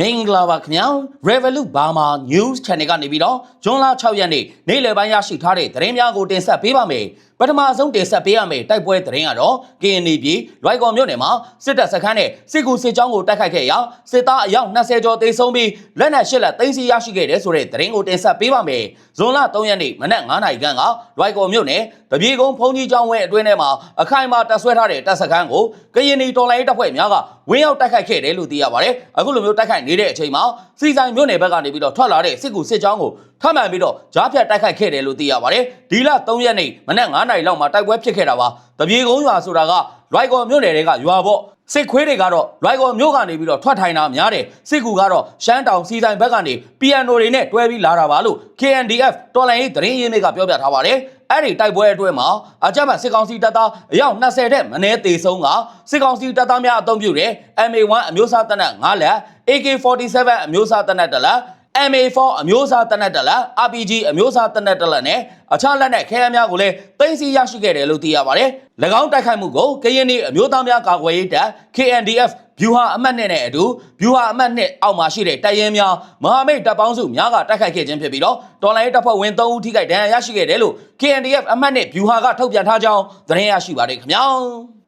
မင်္ဂလာပါခင်ဗျာ Revolut Burma News Channel ကနေပြီးတော့ဇွန်လ6ရက်နေ့နေ့လယ်ပိုင်းရရှိထားတဲ့သတင်းများကိုတင်ဆက်ပေးပါမယ် ပထမဆုံးတင်ဆက်ပေးရမယ့်တိုက်ပွဲသတင်းကတော့ KNY ပြည်လွိုက်ကော်မြို့နယ်မှာစစ်တပ်စခန်းနဲ့စစ်ကူစစ်ကြောင်းကိုတိုက်ခိုက်ခဲ့ရာစစ်သားအယောက်20ကျော်သေဆုံးပြီးလက်နက်ရှစ်လက်သိမ်းဆည်းရရှိခဲ့တဲ့ဆိုတဲ့သတင်းကိုတင်ဆက်ပေးပါမယ်ဇွန်လ3ရက်နေ့မနက်9:00နာရီခန့်ကလွိုက်ကော်မြို့နယ်တပြေကုန်းဘုံကြီးကျောင်းဝဲအတွင်းထဲမှာအခိုင်အမာတပ်ဆွဲထားတဲ့တပ်စခန်းကိုကရင်နီတော်လိုင်းတပ်ဖွဲ့များကဝင်းရောက်တိုက်ခိုက်ခဲ့တယ်လို့သိရပါတယ်အခုလိုမျိုးတိုက်ခိုက်နေတဲ့အချိန်မှာ စီဆိုင်မြို့နယ်ဘက်ကနေပြီးတော့ထွက်လာတဲ့စစ်ကူစစ်ကြောင်းကိုထပ်မံပြီးတော့ကြားဖြတ်တိုက်ခိုက်ခဲ့တယ်လို့သိရပါတယ်ဒီလ3ရက်နေ့မနက်9:00နာရီလောက်မှာတိုက်ပွဲဖြစ်ခဲ့တာပါတပြေကုန်းရွာဆိုတာကလွိုက်ကော်မြို့နယ်တွေကရွာပေါ့စစ်ခွေးတွေကတော့လွိုက်ကော်မြို့ကနေပြီးတော့ထွက်ထိုင်တာများတယ်စစ်ကူကတော့ရှမ်းတောင်စီဆိုင်ဘက်ကနေ PNO တွေနဲ့တွဲပြီးလာတာပါလို့ KNDF တော်လိုင်းရေးသတင်းရင်းမြစ်ကပြောပြထားပါတယ် အဲ့ဒီတိုက်ပွဲအတွင်းမှာအကြမ်းဖက်စစ်ကောင်စီတပ်သားအယောက်20တဲ့မနေ့တေဆုံးကစစ်ကောင်စီတပ်သားများအုံပြုတဲ့ MA1 အမျိုးအစားတပ်နက်9လက် AK47 အမျိုးအစားတပ်နက်တစ်လက် MA4 အမျိုးအစားတပ်နက်တစ်လက် RPG အမျိုးအစားတပ်နက်တစ်လက်နဲ့အခြားလက်နက်ခဲယမ်းများကိုလည်းသိမ်းဆည်းရရှိခဲ့တယ်လို့သိရပါတယ်။၎င်းတိုက်ခိုက်မှုကိုကရင်နီအမျိုးသားများကာကွယ်ရေးတပ် KNDF ဗျူဟာအမှတ်နဲ့နဲ့အတူဗျူဟာအမှတ်နဲ့အောက်မှာရှိတဲ့တပ်ရင်းများမဟာမိတ်တပ်ပေါင်းစုများကတိုက်ခိုက်ခဲ့ခြင်းဖြစ်ပြီးတော့တော်လိုင်းတပ်ဖွဲ့ဝင်3ဦးထိခိုက်ဒဏ်ရာရရှိခဲ့တယ်လို့ KNDF အမှတ်နဲ့ဗျူဟာကထုတ်ပြန်ထားကြောင်းသတင်းရရှိပါတယ်ခင်ဗျာ။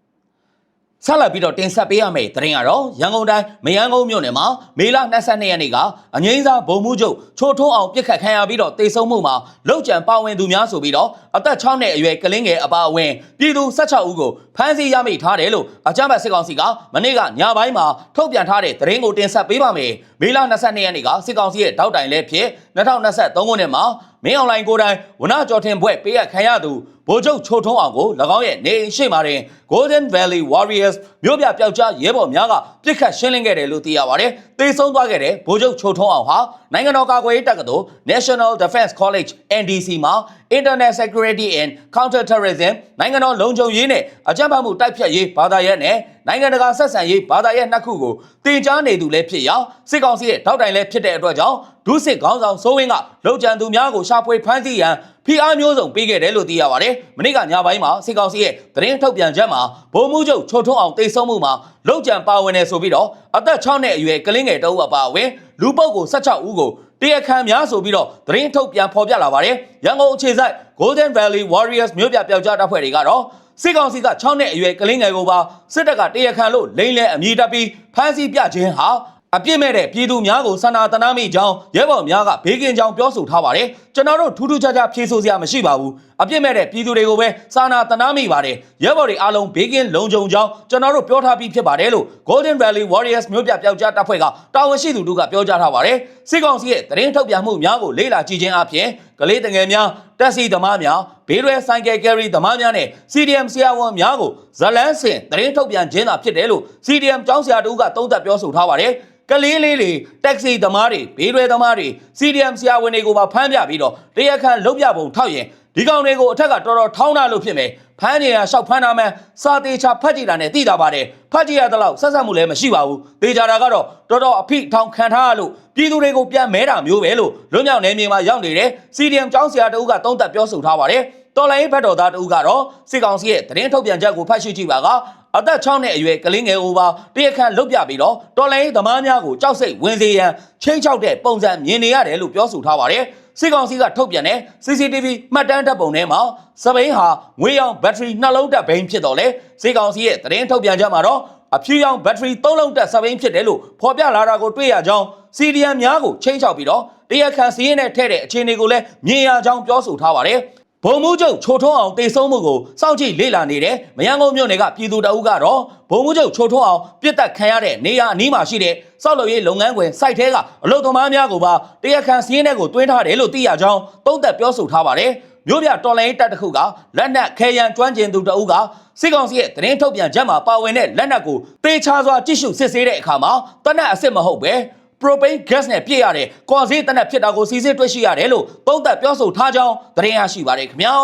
ဆက်လက်ပြီးတော့တင်ဆက်ပေးရမယ့်သတင်းကတော့ရန်ကုန်တိုင်းမယန်းကုန်းမြို့နယ်မှာမေလ22ရက်နေ့ကအငိမ့်စားဗုံမှုချုပ်ချိုးထုံးအောင်ပြစ်ခတ်ခံရပြီးတော့တေဆုံးမှုမှာလောက်ကျန်ပါဝင်သူများဆိုပြီးတော့အသက်6နှစ်အရွယ်ကလင်းငယ်အပါအဝင်ပြည်သူ16ဦးကိုဖမ်းဆီးရမိထားတယ်လို့အကြမ်းဖက်စစ်ကောင်စီကမနေ့ကညပိုင်းမှာထုတ်ပြန်ထားတဲ့သတင်းကိုတင်ဆက်ပေးပါမယ် မေလ22ရက်နေ့ကစစ်ကောင်စီရဲ့တောက်တိုင်လဲဖြစ်2023ခုနှစ်မှာမင်းအွန်လိုင်းကိုယ်တိုင်ဝနကျော်ထင်ဘွဲ့ပေးရခံရသူဗိုလ်ချုပ်ချိုထုံးအောင်ကို၎င်းရဲ့နေအိမ်ရှိမှတွင် Golden Valley Warriors မြို့ပြပျောက်ကြားရဲဘော်များကပြစ်ခတ်ရှင်းလင်းခဲ့တယ်လို့သိရပါတယ်။သေဆုံးသွားခဲ့တဲ့ဗိုလ်ချုပ်ချိုထုံးအောင်ဟာနိုင်ငံတော်ကာကွယ်ရေးတပ်ကသို့ National Defense College NDC မှာ Internet Security and Counter-Terrorism နိုင်ငံတော်လုံခြုံရေးနဲ့အကြမ်းဖက်မှုတိုက်ဖျက်ရေးဘာသာရပ်နဲ့နိုင်ငံတကာဆက်ဆံရေးဘာသာရပ်နှစ်ခုကိုတင်ကြားနေသူလည်းဖြစ်ရာစစ်ကောင်စီရဲ့ထောက်တိုင်လည်းဖြစ်တဲ့အတွက်ကြောင့်ဒုစစ်ခေါင်းဆောင်စိုးဝင်းကလုံခြံသူများကိုရှာဖွေဖမ်းဆီးရန်ဖိအားမျိုးစုံပေးခဲ့တယ်လို့သိရပါတယ်။မနေ့ကညပိုင်းမှာစစ်ကောင်စီရဲ့သတင်းထုတ်ပြန်ချက်မှာဗိုလ်မှူးချုပ်ချိုထုံးအောင်တိတ်ဆုံးမှုမှာလုံခြံပါဝင်နေဆိုပြီးတော့အသက်6နှစ်အရွယ်ကလေးငယ်တအုပ်အပါအဝင်လူပုဂ္ဂိုလ်16ဦးကို တရားခံများဆိုပြီးတော့သတင်းထုတ်ပြန်ဖော်ပြလာပါတယ်။ရန်ကုန်အခြေစိုက် Golden Valley Warriors မြို့ပြပျောက်ကြားတပ်ဖွဲ့တွေကတော့စစ်ကောင်စီက6နှစ်အရွယ်ကလေးငယ်ကိုပါစစ်တပ်ကတရားခံလို့လိမ့်လဲအမြည်တပ်ပြီးဖမ်းဆီးပြခြင်းဟာအပြစ်မဲ့တဲ့ပြည်သူများကိုစန္ဒာတနာမိကြောင်းရဲဘော်များကဘေးကင်းကြောင်းပြောဆိုထားပါတယ်ကျွန်တော်တို့ထူးထူးခြားခြားဖြေဆိုစရာမရှိပါဘူးအပြစ်မဲ့တဲ့ပြည်သူတွေကိုပဲစန္ဒာတနာမိပါတယ်ရဲဘော်တွေအားလုံးဘေးကင်းလုံခြုံကြောင်းကျွန်တော်တို့ပြောထားပြီးဖြစ်ပါတယ်လို့ Golden Valley Warriors မြို့ပြပျောက်ကြားတပ်ဖွဲ့ကတာဝန်ရှိသူတို့ကပြောကြားထားပါတယ်စစ်ကောင်စီရဲ့သတင်းထုတ်ပြန်မှုများကိုလေ့လာကြည့်ခြင်းအပြင်ကလေးတငယ်များတက်စီသမားများဘေးရွယ်ဆိုင်ကယ်ကယ်ရီသမားများနဲ့ CDM ဆရာဝန်များကိုဇလန်းစင်သတင်းထုတ်ပြန်ခြင်းသာဖြစ်တယ်လို့ CDM ကျောင်းဆရာတို့ကသုံးသပ်ပြောဆိုထားပါတယ်ကလေးလေးတွေတက်ဆီသမားတွေဘေးရွယ်သမားတွေ CDM ဆရာဝန်တွေကိုပါဖမ်းပြပြီးတော့တရားခံလုတ်ပြပုံထောက်ရင် ဒီကောင်တွေကိုအထက်ကတော်တော်ထောင်းတာလို့ဖြစ်မယ်ဖမ်းနေရရှောက်ဖမ်းတာမှန်စာသေးချာဖတ်ကြည့်တာနဲ့သိတာပါတယ်ဖတ်ကြည့်ရတဲ့လောက်ဆက်ဆက်မှုလည်းမရှိပါဘူးသေချာတာကတော့တော်တော်အဖိထောင်ခံထားရလို့ပြည်သူတွေကိုပြန်မဲတာမျိုးပဲလို့လွတ်မြောက်နေမြေမှာရောက်နေတဲ့ CDM ကျောင်းဆရာတဦးကသုံးသပ်ပြောဆိုထားပါတယ်တော်လိုင်းဘက်တော်သားတဦးကတော့စစ်ကောင်စီရဲ့သတင်းထုတ်ပြန်ချက်ကိုဖတ်ရှုကြည့်ပါကအသက်6နှစ်အရွယ်ကလေးငယ်ကိုပါတရားခံလုတ်ပြပြီးတော့တော်လိုင်းသမားများကိုကြောက်စိတ်ဝင်စေရန်ချင်းချောက်တဲ့ပုံစံမြင်နေရတယ်လို့ပြောဆိုထားပါတယ် စစ်ကောင်စီကထုတ်ပြန်တဲ့ CCTV မှတ်တမ်းတပ်ပုံထဲမှာစပိန်ဟာငွေရောင်ဘက်ထရီနှလုံးတပ်ဘိန်းဖြစ်တော့လေစစ်ကောင်စီရဲ့သတင်းထုတ်ပြန်ချက်မှာတော့အဖြူရောင်ဘက်ထရီ၃လုံးတပ်စပိန်ဖြစ်တယ်လို့ဖော်ပြလာတာကိုတွေ့ရကြောင်း CDM များကိုချင်းချောက်ပြီးတော့တရားခံစည်းရင်းနဲ့ထဲ့တဲ့အခြေအနေကိုလည်းမြင်ရကြောင်းပြောဆိုထားပါတယ် ဘုံမှုချုပ်ချိုထုံးအောင်တေဆုံးမှုကိုစောင့်ကြည့်လေ့လာနေတဲ့မယန်းကုန်းမြို့နယ်ကပြည်သူတအုပ်ကတော့ဘုံမှုချုပ်ချိုထုံးအောင်ပြစ်တက်ခံရတဲ့နေရာအနီးမှာရှိတဲ့စောက်လုပ်ရေးလုပ်ငန်းခွင်စိုက်ထဲကအလုပ်သမားများကိုပါတရားခံစည်းရင်းနဲ့ကိုတွင်းထားတယ်လို့သိရကြောင်းသုံးသပ်ပြောဆိုထားပါတယ်မြို့ပြတော်လိုင်းတပ်တစ်ခုကလက်နက်ခဲယံကျွမ်းကျင်သူတအုပ်ကစစ်ကောင်စီရဲ့သတင်းထုတ်ပြန်ချက်မှာပါဝင်တဲ့လက်နက်ကိုတေချာစွာကြည့်ရှုစစ်ဆေးတဲ့အခါမှာတနက်အစ်စ်မဟုတ်ပဲ propane gas နဲ့ပြည့်ရတဲ့ကွာစေးတနက်ဖြစ်တာကိုစီစစ်တွေ့ရှိရတယ်လို့သုံးသပ်ပြောဆိုထားကြောင်းသတင်းရရှိပါတယ်ခင်ဗျာ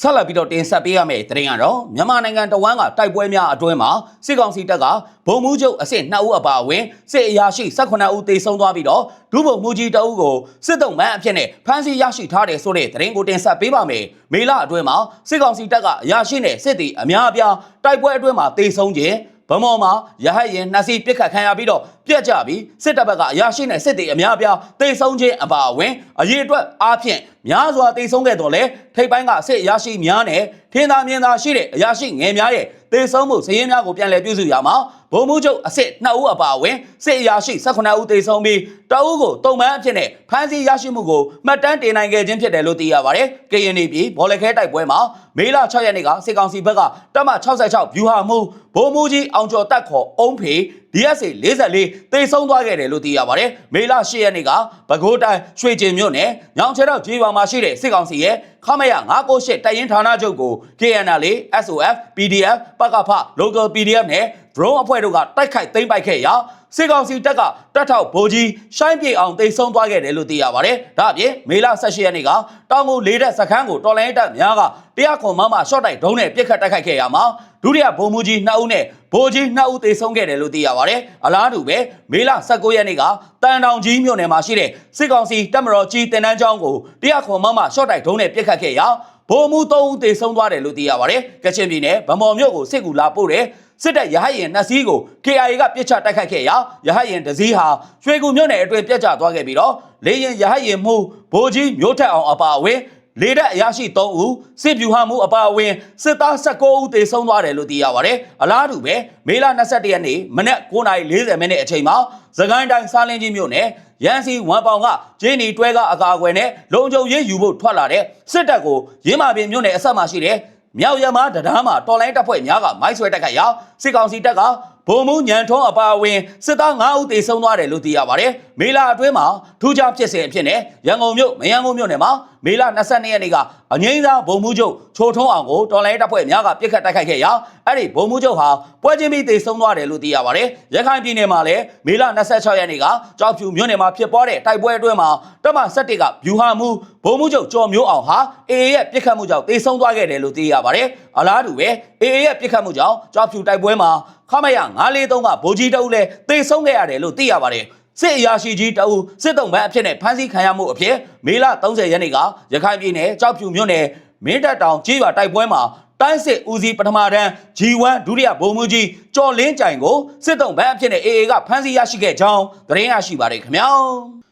ဆက်လက်ပြီးတော့တင်ဆက်ပေးရမယ့်သတင်းကတော့မြန်မာနိုင်ငံတဝန်းကတိုက်ပွဲများအတွင်းမှာစစ်ကောင်စီတပ်ကဗုံမှုချုပ်အစ်စ်2ဦးအပါအဝင်စစ်အရာရှိ18ဦးသေဆုံးသွားပြီးတော့ဒုဗိုလ်မှူးကြီးတအုပ်ကိုစစ်တုံးမန်းအဖြစ်နဲ့ဖမ်းဆီးရရှိထားတယ်ဆိုတဲ့သတင်းကိုတင်ဆက်ပေးပါမယ်မေလအတွင်းမှာစစ်ကောင်စီတပ်ကအရာရှိနဲ့စစ်သည်အများအပြားတိုက်ပွဲအတွင်းမှာသေဆုံးခြင်းဗမော်မှာရဟတ်ရင်နှစ်စီးပစ်ခတ်ခံရပြီးတော့ ပြက်ကြပြီးစစ်တပ်ဘက်ကအရာရှိနဲ့စစ်သည်အများအပြားတိတ်ဆုံးခြင်းအပါအဝင်အရေးအတွက်အားဖြင့်များစွာတိတ်ဆုံးခဲ့တော့လေထိပ်ပိုင်းကစစ်အရာရှိများနဲ့ထင်းသားမြင်းသားရှိတဲ့အရာရှိငယ်များရဲ့တိတ်ဆုံးမှုစည်ရင်းများကိုပြန်လည်ပြုစုရမှာဗိုလ်မှူးချုပ်အစ်စ်2ဦးအပါအဝင်စစ်အရာရှိ18ဦးတိတ်ဆုံးပြီးတအုပ်ကိုတုံမှန်းအဖြစ်နဲ့ဖမ်းဆီးရရှိမှုကိုမှတ်တမ်းတင်နိုင်ခဲ့ခြင်းဖြစ်တယ်လို့သိရပါတယ်။ KNA ပြည်ဘော်လခဲတိုက်ပွဲမှာမေလ6ရက်နေ့ကစစ်ကောင်စီဘက်ကတပ်မ66ဗျူဟာမှုဗိုလ်မှူးကြီးအောင်ကျော်တက်ခေါ်အုံးဖေ DSA 44တိတ်ဆုံးသွားခဲ့တယ်လို့သိရပါတယ်။မေလ10ရက်နေ့ကပဲခူးတိုင်းရွှေကျင်မြို့နယ်ညောင်ချဲတော့ကြေးပါမှာရှိတဲ့စစ်ကောင်စီရဲ့ခမရ998တိုက်ရင်ဌာနချုပ်ကို KNL SOF PDF ပကဖ Local PDF နဲ့ drone အဖွဲ့တို့ကတိုက်ခိုက်သိမ်းပိုက်ခဲ့ရာ စစ်ကောင်စီတပ်ကတပ်ထောက်ဗိုလ်ကြီးရှိုင်းပြေအောင်တိတ်ဆုံးသွားခဲ့တယ်လို့သိရပါတယ်။ဒါအပြင်မေလ18ရက်နေ့ကတောင်ကိုလေးတက်စခန်းကိုတော်လိုင်းတပ်များကတရားခွန်မမရှော့တိုက်ဒုံးနဲ့ပြစ်ခတ်တိုက်ခိုက်ခဲ့ရမှာဒုတိယဗိုလ်မှူးကြီး2ဦးနဲ့ဗိုလ်ကြီး2ဦးသေဆုံးခဲ့တယ်လို့သိရပါတယ်။အလားတူပဲမေလ19ရက်နေ့ကတန်တောင်ကြီးမြို့နယ်မှာရှိတဲ့စစ်ကောင်စီတပ်မတော်ကြီးတင်တန်းကျောင်းကိုတရားခွန်မမရှော့တိုက်ဒုံးနဲ့ပြစ်ခတ်ခဲ့ရာဗိုလ်မှူး3ဦးသေဆုံးသွားတယ်လို့သိရပါတယ်။ကချင်ပြည်နယ်ဗမော်မြို့ကိုစစ်ကူလာပို့တဲ့ စစ်တပ်ရဟတ်ရင်နှစ်စီးကို KIA ကပြစ်ချတိုက်ခိုက်ခဲ့ရာရဟတ်ရင်တစ်စီးဟာရွှေကူမြို့နယ်အတွင်းပြတ်ကျသွားခဲ့ပြီးတော့လေရင်ရဟတ်ရင်မှုဗိုလ်ကြီးမျိုးထက်အောင်အပါအဝင်လေတပ်အရာရှိ3ဦးစစ်ဗျူဟာမှုအပါအဝင်စစ်သား19ဦးသေဆုံးသွားတယ်လို့သိရပါတယ်။အလားတူပဲမေလ22ရက်နေ့မနက်9:40မိနစ်အချိန်မှာသခိုင်းတိုင်းစားလင်းကြီးမြို့နယ်ရန်စီဝမ်ပေါင်ကဂျင်းနီတွဲကအကာအကွယ်နဲ့လုံခြုံရေးယူဖို့ထွက်လာတဲ့စစ်တပ်ကိုရင်းမာပင်မြို့နယ်အဆက်မှာရှိတဲ့ မြောက်ရမတရားမှာတော်လိုင်းတပ်ဖွဲ့များကမိုင်းဆွဲတက်ခတ်ရာစစ်ကောင်စီတပ်က ဗိုလ်မှူးညံထုံးအပါအဝင်စစ်သား9ဦးသေဆုံးသွားတယ်လို့သိရပါတယ်။မေလအတွင်းမှာထူးခြားဖြစ်စဉ်အဖြစ်နဲ့ရန်ကုန်မြို့မရန်ကုန်မြို့နယ်မှာမေလ22ရက်နေ့ကအငိမ့်စားဗိုလ်မှူးချုပ်ချိုထုံးအောင်ကိုတော်လိုင်းတပ်ဖွဲ့များကပြစ်ခတ်တိုက်ခိုက်ခဲ့ရာအဲ့ဒီဗိုလ်မှူးချုပ်ဟာပွဲချင်းပြီးသေဆုံးသွားတယ်လို့သိရပါတယ်။ရခိုင်ပြည်နယ်မှာလည်းမေလ26ရက်နေ့ကကြောက်ဖြူမြို့နယ်မှာဖြစ်ပွားတဲ့တိုက်ပွဲအတွင်းမှာတပ်မ17ကဗျူဟာမှုဗိုလ်မှူးချုပ်ကျော်မျိုးအောင်ဟာအေအေရဲ့ပြစ်ခတ်မှုကြောင့်သေဆုံးသွားခဲ့တယ်လို့သိရပါတယ်။ အလားတူပဲအေအေရဲ့ပြစ်ခတ်မှုကြောင့်ကြောက်ဖြူတိုက်ပွဲမှာခမရ943ကဗိုလ်ကြီးတအုပ်လည်းသေဆုံးခဲ့ရတယ်လို့သိရပါတယ်။စစ်အရာရှိကြီးတအုပ်စစ်တုံးပန်းအဖြစ်နဲ့ဖမ်းဆီးခံရမှုအဖြစ်မေလ30ရက်နေ့ကရခိုင်ပြည်နယ်ကြောက်ဖြူမြို့နယ်မင်းတပ်တောင်ကြီးရွာတိုက်ပွဲမှာတိုင်းစစ်ဦးစီးပထမတန်း G1 ဒုတိယဗိုလ်မှူးကြီးကျော်လင်းကြိုင်ကိုစစ်တုံးပန်းအဖြစ်နဲ့ AA ကဖမ်းဆီးရရှိခဲ့ကြောင်းသတင်းရရှိပါတယ်ခင်ဗျာ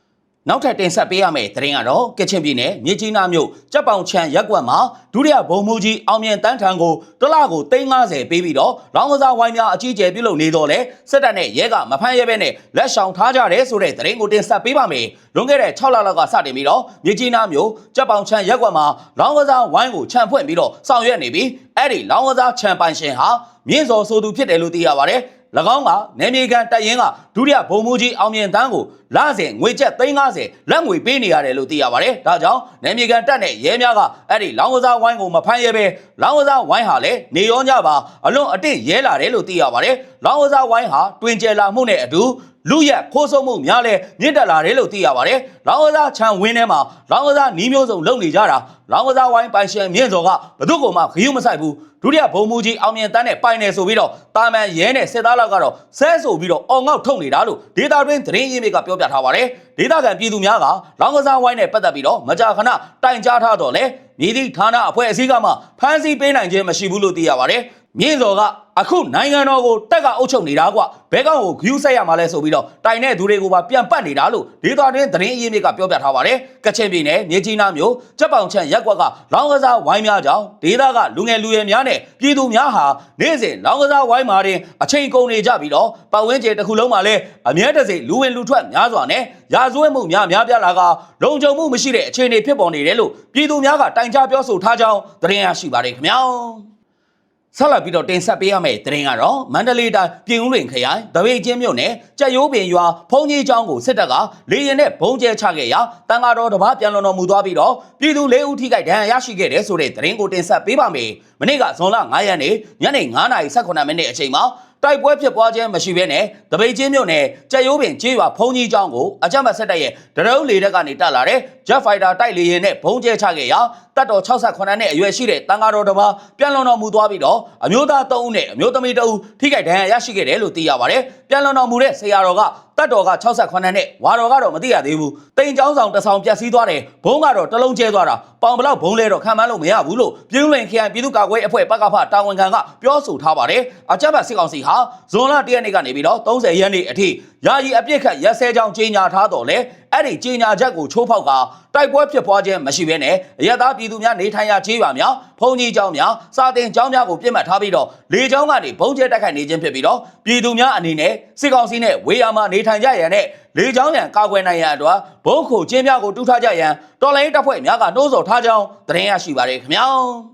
နောက်ထပ်တင်ဆက်ပေးရမယ့်သတင်းကတော့ကချင်ပြည်နယ်မြစ်ကြီးနားမြို့ကြက်ပေါင်ချံရက်ကွက်မှာဒုတိယဗိုလ်မှူးကြီးအောင်မြင်တန်းထံကိုတစ်လကို350ပေးပြီးတော့လောင်းကစားဝိုင်းများအကြီးအကျယ်ပြုလုပ်နေတော့လဲစစ်တပ်နဲ့ရဲကမဖမ်းရဲဘဲနဲ့လက်ဆောင်ထားကြတယ်ဆိုတဲ့သတင်းကိုတင်ဆက်ပေးပါမယ်လွန်ခဲ့တဲ့6လလောက်ကစတင်ပြီးတော့မြစ်ကြီးနားမြို့ကြက်ပေါင်ချံရက်ကွက်မှာလောင်းကစားဝိုင်းကိုခြံဖွင့်ပြီးတော့ဆောင်ရွက်နေပြီးအဲ့ဒီလောင်းကစားခြံပိုင်ရှင်ဟာမြင့်စော်ဆိုသူဖြစ်တယ်လို့သိရပါတယ်၎ င်းကနယ်မြေကန်တပ်ရင်းကဒုတိယဗိုလ်မှူးကြီးအောင်မြင်တန်းကိုလစဉ်ငွေကျပ်350လက်ငွေပေးနေရတယ်လို့သိရပါတယ်။ဒါကြောင့်နယ်မြေကန်တပ်နဲ့ရဲများကအဲ့ဒီလောင်းကစားဝိုင်းကိုမဖမ်းရဲပဲလောင်းကစားဝိုင်းဟာလည်းနေရောညပါအလွန်အတင့်ရဲလာတယ်လို့သိရပါတယ်။လောင်းကစားဝိုင်းဟာတွင်ကျယ်လာမှုနဲ့အတူ လူရက်ခိုးဆုံမှုများလဲမြင့်တက်လာတယ်လို့သိရပါတယ်။လောင်းကစားခြံဝင်းထဲမှာလောင်းကစားနီးမျိုးစုံလုပ်နေကြတာလောင်းကစားဝိုင်းပိုင်ရှင်မြင့်စော်ကဘသူ့ကိုမှခရီးမဆိုင်ဘူးဒုတိယဗိုလ်မှူးကြီးအောင်မြင်တန်းနဲ့ပိုင်နေဆိုပြီးတော့တာမန်ရဲနဲ့စစ်သားလောက်ကတော့ဆဲဆိုပြီးတော့အော်ငေါက်ထုတ်နေတာလို့ဒေတာတွင်းသတင်းရင်းမြစ်ကပြောပြထားပါတယ်။ဒေတာကန်ပြည်သူများကလောင်းကစားဝိုင်းနဲ့ပတ်သက်ပြီးတော့မကြာခဏတိုင်ကြားထားတော့လေမြည်သည့်ဌာနအဖွဲ့အစည်းကမှဖမ်းဆီးပေးနိုင်ခြင်းမရှိဘူးလို့သိရပါတယ်။မြင့်စော်က အခုနိုင်ငံတော်ကိုတက်ကအုပ်ချုပ်နေတာကွဘဲကောင်ကိုဂယူးဆက်ရမှာလဲဆိုပြီးတော့တိုင်တဲ့သူတွေကိုပါပြန်ပတ်နေတာလို့ဒေတာတွင်းသတင်းအရင်းမြစ်ကပြောပြထားပါတယ်။ကချင်ပြည်နယ်မြေကြီးနားမြို့ကြက်ပေါင်ချန်ရက်ကွက်ကလောင်းကစားဝိုင်းများကြောင့်ဒေတာကလူငယ်လူရွယ်များနဲ့ပြည်သူများဟာနေ့စဉ်လောင်းကစားဝိုင်းမှာတင်အချိန်ကုန်နေကြပြီးတော့ပတ်ဝန်းကျင်တစ်ခုလုံးမှာလည်းအမြဲတစေလူဝင်လူထွက်များစွာနဲ့ရာဇဝတ်မှုများများပြားလာကလုံခြုံမှုမရှိတဲ့အခြေအနေဖြစ်ပေါ်နေတယ်လို့ပြည်သူများကတိုင်ကြားပြောဆိုထားကြောင်းသတင်းရရှိပါတယ်ခင်ဗျာ။ ဆက်လက်ပြီးတော့တင်ဆက်ပေးရမယ့်သတင်းကတော့မန္တလေးတိုင်းပြင်ဦးလွင်ခရိုင်တပိတ်ချင်းမြို့နယ်ကြက်ရိုးပင်ရွာဖုန်ကြီးကျောင်းကိုစစ်တပ်ကလေရင်နဲ့ဘုံကျဲချခဲ့ရာတန်ဃာတော်တစ်ပါးပြန်လွန်တော်မူသွားပြီးတော့ပြည်သူ၄ဦးထိခိုက်ဒဏ်ရာရရှိခဲ့တဲ့ဆိုတဲ့သတင်းကိုတင်ဆက်ပေးပါမယ်။မနေ့ကဇွန်လ9ရက်နေ့ညနေ9:18မိနစ်အချိန်မှာတိုက်ပွဲဖြစ်ပွားခြင်းမရှိဘဲနဲ့တပိတ်ချင်းမြို့နယ်ကြက်ရိုးပင်ကျေးရွာဖုန်ကြီးကျောင်းကိုအကြမ်းဖက်စစ်တပ်ရဲ့ဒရုန်းလေတပ်ကနေတက်လာတဲ့ Jet Fighter တိုက်လေယာဉ်နဲ့ဘုံကျဲချခဲ့ရာ တပ်တော်68နဲ့အရွယ်ရှိတဲ့တန်ဃာတော်တစ်ပါးပြန်လွန်တော်မူသွားပြီးတော့အမျိုးသား3ဦးနဲ့အမျိုးသမီး2ဦးထိခိုက်ဒဏ်ရာရရှိခဲ့တယ်လို့သိရပါတယ်။ပြန်လွန်တော်မူတဲ့ဆရာတော်ကတပ်တော်က68နှစ်ဝါတော်ကတော့မသိရသေးဘူးတိန်ချောင်းဆောင်တစ်ဆောင်ပြက်စီးသွားတယ်ဘုံကတော့တစ်လုံးကျဲသွားတာပေါင်ဘလောက်ဘုံလဲတော့ခံမှန်းလို့မရဘူးလို့ပြင်းလွင်ခရိုင်ပြည်သူ့ကာကွယ်ရေးအဖွဲ့ပကဖတာဝန်ခံကပြောဆိုထားပါတယ်အကြမ်းဖက်စစ်ကောင်စီဟာဇွန်လ1ရက်နေ့ကနေပြီးတော့30ရက်နေ့အထိ ယာယီအပြစ်ခတ်ရက်စဲကြောင်းကြေညာထားတော့လေအဲ့ဒီကြေညာချက်ကိုချိုးဖောက်ကတိုက်ပွဲဖြစ်ပွားခြင်းမရှိဘဲနဲ့အရသာပြည်သူများနေထိုင်ရာခြေရွာများဖုန်ကြီးကျောင်းများစာတင်ကျောင်းများကိုပြစ်မှတ်ထားပြီးတော့လေကျောင်းကနေဘုံကျဲတိုက်ခိုက်နေခြင်းဖြစ်ပြီးတော့ပြည်သူများအနေနဲ့စစ်ကောင်စီနဲ့ဝေးရမှာနေထိုင်ကြရန်နဲ့လေကျောင်းရန်ကာကွယ်နိုင်ရန်အတွက်ဘုံခုကျင်းများကိုတူထားကြရန်တော်လိုင်းတပ်ဖွဲ့များကနှိုးဆော်ထားကြောင်းသတင်းရရှိပါတယ်ခင်ဗျာ